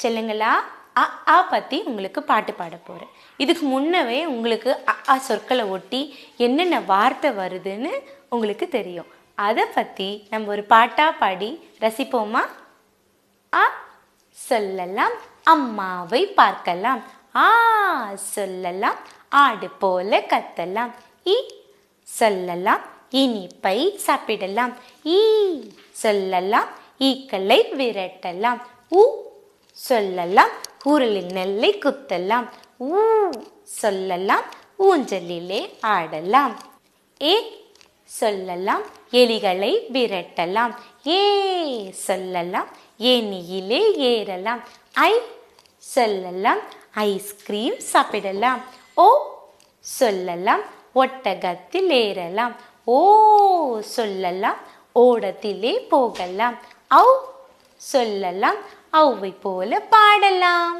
செல்லுங்களா? அ ஆ பற்றி உங்களுக்கு பாட்டு பாட போகிறேன் இதுக்கு முன்னவே உங்களுக்கு அ ஆ சொற்களை ஒட்டி என்னென்ன வார்த்தை வருதுன்னு உங்களுக்கு தெரியும். அதை பற்றி நம்ம ஒரு பாட்டாக பாடி ரசிப்போமா? ஆ சொல்லலாம். அம்மாவை பார்க்கலாம். ஆ சொல்லலாம். ஆடு போல கத்தலாம். இ சொல்லலாம். இனிப்பை சாப்பிடலாம். ஈ சொல்லலாம். ஈக்களை விரட்டலாம். உ சொல்லலாம். உருளில் நெல்லை குத்தலாம். ஊ சொல்லலாம். ஊஞ்சலிலே ஆடலாம். ஏ சொல்லலாம். எலிகளை விரட்டலாம். ஏ சொல்லலாம். ஏனியிலே ஏறலாம். ஐ சொல்லலாம். ஐஸ்கிரீம் சாப்பிடலாம். ஓ சொல்லலாம். ஒட்டகத்தில் ஏறலாம். ஓ சொல்லலாம். ஓடத்திலே போகலாம். ஔ சொல்லலாம் ஔவை போல பாடலாம்.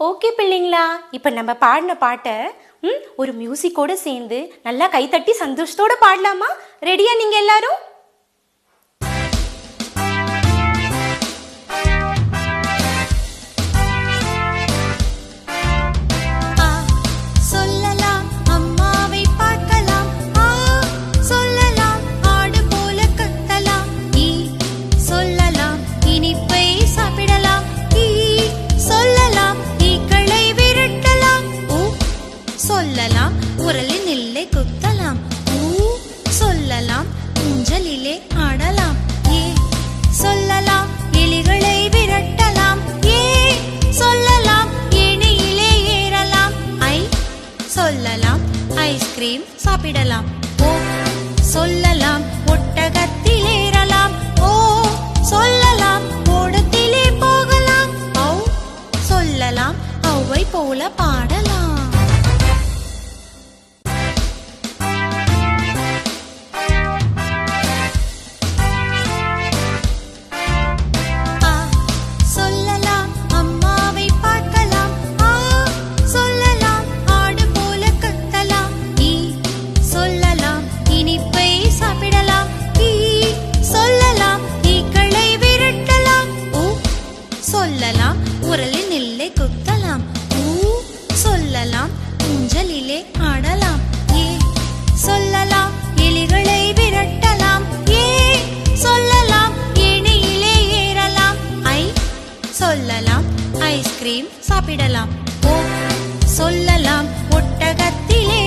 ஓகே பிள்ளைங்களா? இப்போ நம்ம பாடின பாட்டை ம், ஒரு மியூசிக்கோட சேர்ந்து நல்லா கைத்தட்டி சந்தோஷத்தோடு பாடலாமா? ரெடியா நீங்கள் எல்லாரும்? சாப்பிடலாம். ஓ சொல்லலாம். ஒட்டகத்தில் ஏறலாம். ஓ சொல்லலாம். ஓடத்திலே போகலாம். ஔ சொல்லலாம். ஔவை போல பாடலாம் ஊஞ்சலிலே ஆடலாம். ஏ சொல்லலாம். எலிகளை விரட்டலாம். ஏ சொல்லலாம். ஏணியிலே ஏறலாம். ஐ சொல்லலாம். ஐஸ்கிரீம் சாப்பிடலாம். ஓ சொல்லலாம். ஒட்டகத்திலே